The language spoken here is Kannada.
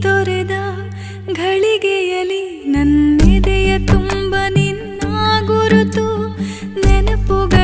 ತೊರೆದ ಘಳಿಗೆಯಲಿ ನನ್ನೆದೆಯ ತುಂಬ ನಿನ್ನ ಗುರುತು ನೆನಪುಗಳ